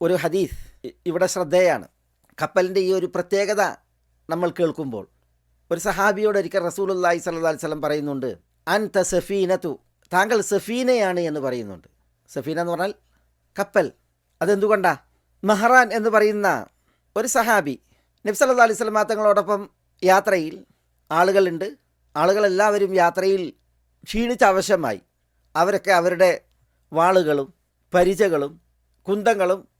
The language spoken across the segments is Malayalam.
ഒരു ഹദീസ് ഇവിടെ ശ്രദ്ധേയാണ്. കപ്പലിന്റെ ഈ ഒരു പ്രത്യേകത നമ്മൾ കേൾക്കുമ്പോൾ ഒരു സഹാബിയോട് ഒരിക്കൽ റസൂലുല്ലാഹി അലൈഹി വസല്ലം പറയുന്നുണ്ട് അൻത സഫീനതു താങ്കൾ സഫീനയാണ് എന്ന് പറയുന്നുണ്ട്. സഫീന എന്ന് പറഞ്ഞാൽ കപ്പൽ. അതെന്തുകൊണ്ടാ? മെഹ്റാൻ എന്ന് പറയുന്ന ഒരു സഹാബി നബ്സ് അല്ലാ അലൈഹി സ്വലം തങ്ങളോടൊപ്പം യാത്രയിൽ ആളുകളുണ്ട്. ആളുകളെല്ലാവരും യാത്രയിൽ ക്ഷീണിച്ച ആവശ്യമായി അവരൊക്കെ അവരുടെ വാളുകളും പരിചകളും കുന്തങ്ങളും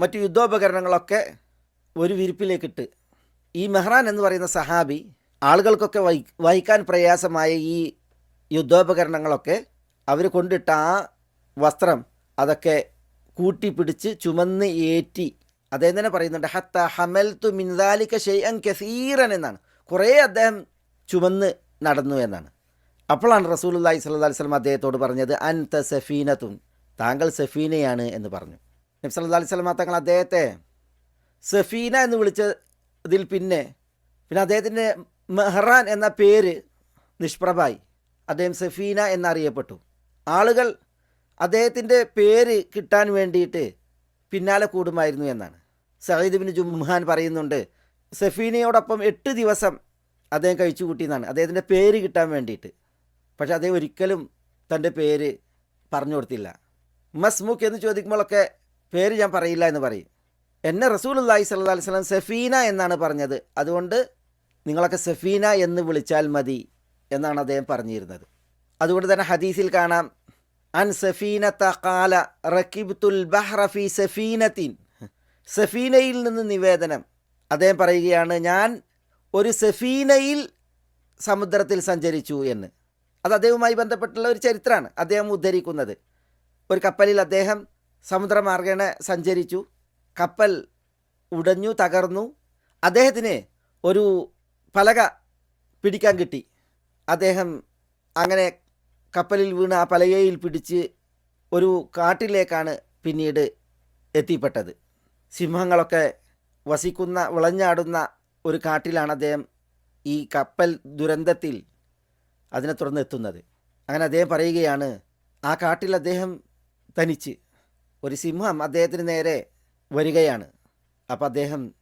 മറ്റു യുദ്ധോപകരണങ്ങളൊക്കെ ഒരു വിരിപ്പിലേക്കിട്ട്. ഈ മെഹ്റാൻ എന്ന് പറയുന്ന സഹാബി ആളുകൾക്കൊക്കെ വഹി വഹിക്കാൻ പ്രയാസമായ ഈ യുദ്ധോപകരണങ്ങളൊക്കെ അവർ കൊണ്ടിട്ട ആ വസ്ത്രം അതൊക്കെ കൂട്ടിപ്പിടിച്ച് ചുമന്ന് ഏറ്റി. അദ്ദേഹം തന്നെ പറയുന്നുണ്ട് ഹത്ത ഹമൽ തു മിൻദാലിക്ക ഷെയ്യൻ കസീറൻ എന്നാണ്. കുറേ അദ്ദേഹം ചുമന്ന് നടന്നു എന്നാണ്. അപ്പോഴാണ് റസൂലുല്ലാഹി സ്വല്ലല്ലാഹി അലൈഹി വസല്ലം അദ്ദേഹത്തോട് പറഞ്ഞത് അൻ അൻത സഫീനത്തുൻ താങ്കൾ സഫീനയാണ് എന്ന് പറഞ്ഞു. നബി സല്ലല്ലാഹി അലൈഹി വസല്ലം തങ്ങൾ അദ്ദേഹത്തെ സഫീന എന്ന് വിളിച്ചതിൽ പിന്നെ പിന്നെ അദ്ദേഹത്തിന്റെ മെഹ്റാൻ എന്ന പേര് നിഷ്പ്രഭായി. അദ്ദേഹം സഫീന എന്നറിയപ്പെട്ടു. ആളുകൾ അദ്ദേഹത്തിന്റെ പേര് കിട്ടാൻ വേണ്ടിയിട്ട് പിന്നാലെ കൂടുമായിരുന്നു എന്നാണ്. സഹീദ് ബിൻ ജുംഹാൻ പറയുന്നുണ്ട് സഫീനയോടൊപ്പം എട്ട് ദിവസം അദ്ദേഹം കഴിച്ചു കൂട്ടിയെന്നാണ്. അദ്ദേഹത്തിന്റെ പേര് കിട്ടാൻ വേണ്ടിയിട്ട്. പക്ഷെ അദ്ദേഹം ഒരിക്കലും തന്റെ പേര് പറഞ്ഞു കൊടുത്തില്ല. മസ്മുഖ് എന്ന് ചോദിക്കുമ്പോഴൊക്കെ പേര് ഞാൻ പറയില്ല എന്ന് പറയും. എന്നെ റസൂലുല്ലാഹി സല്ലാ വസല്ലം സഫീന എന്നാണ് പറഞ്ഞത്. അതുകൊണ്ട് നിങ്ങളൊക്കെ സഫീന എന്ന് വിളിച്ചാൽ മതി എന്നാണ് അദ്ദേഹം പറഞ്ഞിരുന്നത്. അതുകൊണ്ട് തന്നെ ഹദീസിൽ കാണാം അൻ സഫീന തഖാല റക്കിബ്തുൽ ബഹ്റഫി സഫീനത്തിൻ. സഫീനയിൽ നിന്ന് നിവേദനം. അദ്ദേഹം പറയുകയാണ് ഞാൻ ഒരു സഫീനയിൽ സമുദ്രത്തിൽ സഞ്ചരിച്ചു എന്ന്. അത് അദ്ദേഹവുമായി ബന്ധപ്പെട്ടുള്ള ഒരു ചരിത്രമാണ് അദ്ദേഹം ഉദ്ധരിക്കുന്നത്. ഒരു കപ്പലിൽ അദ്ദേഹം സമുദ്രമാർഗേണ സഞ്ചരിച്ചു. കപ്പൽ ഉടഞ്ഞു തകർന്നു. അദ്ദേഹത്തിന് ഒരു പലക പിടിക്കാൻ കിട്ടി. അദ്ദേഹം അങ്ങനെ കപ്പലിൽ വീണ് ആ പലകയിൽ പിടിച്ച് ഒരു കാട്ടിലേക്കാണ് പിന്നീട് എത്തിപ്പെട്ടത്. സിംഹങ്ങളൊക്കെ വസിക്കുന്ന വിളഞ്ഞാടുന്ന ഒരു കാട്ടിലാണ് അദ്ദേഹം ഈ കപ്പൽ ദുരന്തത്തിൽ അതിനെ തുടർന്ന് എത്തുന്നത് അങ്ങനെ അദ്ദേഹം പറയുകയാണ് ആ കാട്ടിൽ അദ്ദേഹം തനിച്ച് ഒരു സിംഹം അദ്ദേഹത്തിന് നേരെ വരികയാണ്. അപ്പം അദ്ദേഹം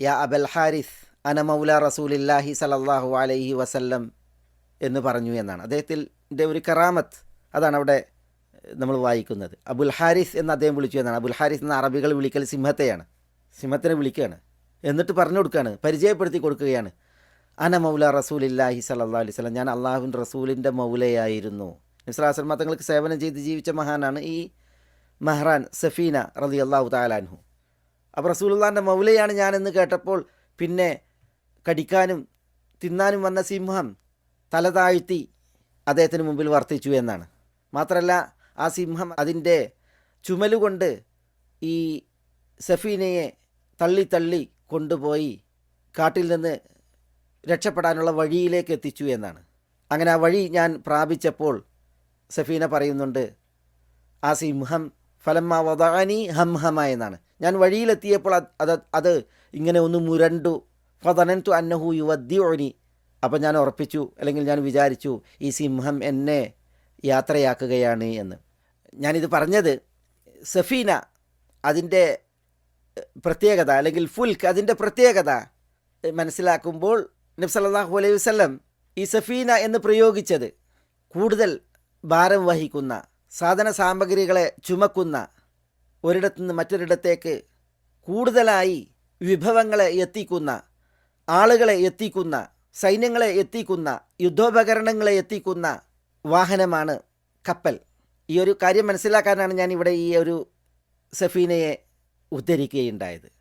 യാ അബൽ ഹാരിസ് അന മൗല റസൂലില്ലാഹി സലല്ലാഹു അലൈഹി വസല്ലം എന്ന് പറഞ്ഞു എന്നാണ്. അദ്ദേഹത്തിന്റെ ഒരു കറാമത്ത് അതാണ് അവിടെ നമ്മൾ വായിക്കുന്നത്. അബുൽ ഹാരിസ് എന്ന് അദ്ദേഹം വിളിച്ചു എന്നാണ്. അബുൽ ഹാരിസ് എന്ന അറബികൾ വിളിക്കൽ സിംഹത്തെയാണ്. സിംഹത്തിനെ വിളിക്കുകയാണ്. എന്നിട്ട് പറഞ്ഞു കൊടുക്കുകയാണ് പരിചയപ്പെടുത്തി കൊടുക്കുകയാണ്. അന മൗല റസൂലില്ലാഹി സല്ലാ അലൈഹി സ്വലം ഞാൻ അള്ളാഹുൻ റസൂലിന്റെ മൗലയായിരുന്നു. നിസ്ലാസ്ലമ തങ്ങൾക്ക് സേവനം ചെയ്ത് ജീവിച്ച മഹാനാണ് ഈ മെഹ്റാൻ സഫീന റതി അള്ളാഹു താലാൻഹു അപ്പോൾ റസൂലുള്ളാന്റെ മൗലയാണ് ഞാനെന്ന് കേട്ടപ്പോൾ പിന്നെ കടിക്കാനും തിന്നാനും വന്ന സിംഹം തല താഴ്ത്തി അദ്ദേഹത്തിന് മുമ്പിൽ വർത്തിച്ചു എന്നാണ്. മാത്രമല്ല ആ സിംഹം അതിന്റെ ചുമലുകൊണ്ട് ഈ സഫീനയെ തള്ളി തള്ളി കൊണ്ടുപോയി കാട്ടിൽ നിന്ന് രക്ഷപ്പെടാനുള്ള വഴിയിലേക്ക് എത്തിച്ചു എന്നാണ്. അങ്ങനെ ആ വഴി ഞാൻ പ്രാപിച്ചപ്പോൾ സഫീന പറയുന്നുണ്ട് ആ സിംഹം ഫലമ്മ വദാനി ഹം ഹമ എന്നാണ്. ഞാൻ വഴിയിലെത്തിയപ്പോൾ അത് അത് ഇങ്ങനെ ഒന്ന് മുരണ്ടു. ഫതനന്തു അന്നഹു യുവദ്യോനി അപ്പം ഞാൻ ഉറപ്പിച്ചു അല്ലെങ്കിൽ ഞാൻ വിചാരിച്ചു ഈ സിംഹം എന്നെ യാത്രയാക്കുകയാണ് എന്ന്. ഞാനിത് പറഞ്ഞത് സഫീന അതിന്റെ പ്രത്യേകത അല്ലെങ്കിൽ ഫുൽക്ക് അതിന്റെ പ്രത്യേകത മനസ്സിലാക്കുമ്പോൾ നബ്സല്ലാഹു അലൈഹി വസ്ലം ഈ സഫീന എന്ന് പ്രയോഗിച്ചത് കൂടുതൽ ഭാരം വഹിക്കുന്ന സാധന സാമഗ്രികളെ ചുമക്കുന്ന ഒരിടത്തു നിന്ന് മറ്റൊരിടത്തേക്ക് കൂടുതലായി വിഭവങ്ങളെ എത്തിക്കുന്ന ആളുകളെ എത്തിക്കുന്ന സൈന്യങ്ങളെ എത്തിക്കുന്ന യുദ്ധോപകരണങ്ങളെ എത്തിക്കുന്ന വാഹനമാണ് കപ്പൽ. ഈ ഒരു കാര്യം മനസ്സിലാക്കാനാണ് ഞാൻ ഇവിടെ ഈ ഒരു സഫീനയെ ഉദ്ധരിക്കുകയുണ്ടായത്.